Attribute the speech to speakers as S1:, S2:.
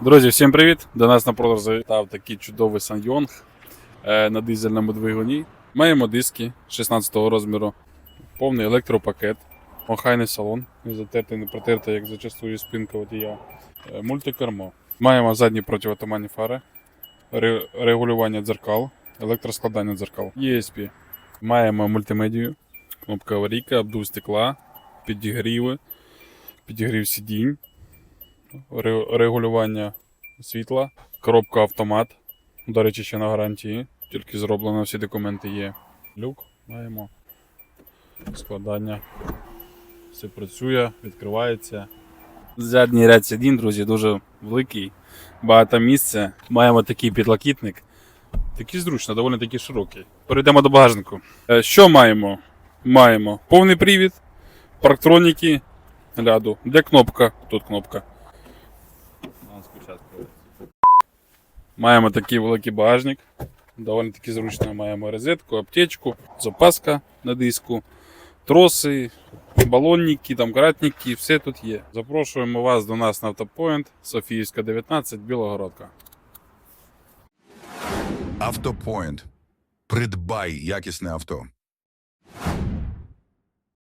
S1: Друзі, всім привіт! До нас на продаж завітав такий чудовий Sanyong е, на дизельному двигуні. Маємо диски 16 розміру, повний електропакет, охайний салон, не затертий, не протертий, як зачастую спинка водія. Е, Мультикермо. Маємо задні противотуманні фари, регулювання дзеркал, електроскладання дзеркал. ESP. Маємо мультимедію, кнопка аварійка, обдув стекла, підігріви, підігрів сидінь регулювання світла, коробка автомат. До речі, ще на гарантії. Тільки зроблено, всі документи є. Люк маємо. Складання. Все працює, відкривається. Задній ряд сидінь, друзі, дуже великий. Багато місця. Маємо такий підлокітник. Такий зручно, доволі таки широкий. Перейдемо до багажнику. Е, Що маємо? Маємо повний привід, парктроніки ляду. Де кнопка? Тут кнопка. Маємо такий великий багажник. Доволі таки зручно маємо розетку, аптечку, запаска на диску, троси, балонники, там кратники, все тут є. Запрошуємо вас до нас на автопоінт Софіївська 19, Білогородка.
S2: Автопоінт. Придбай якісне авто.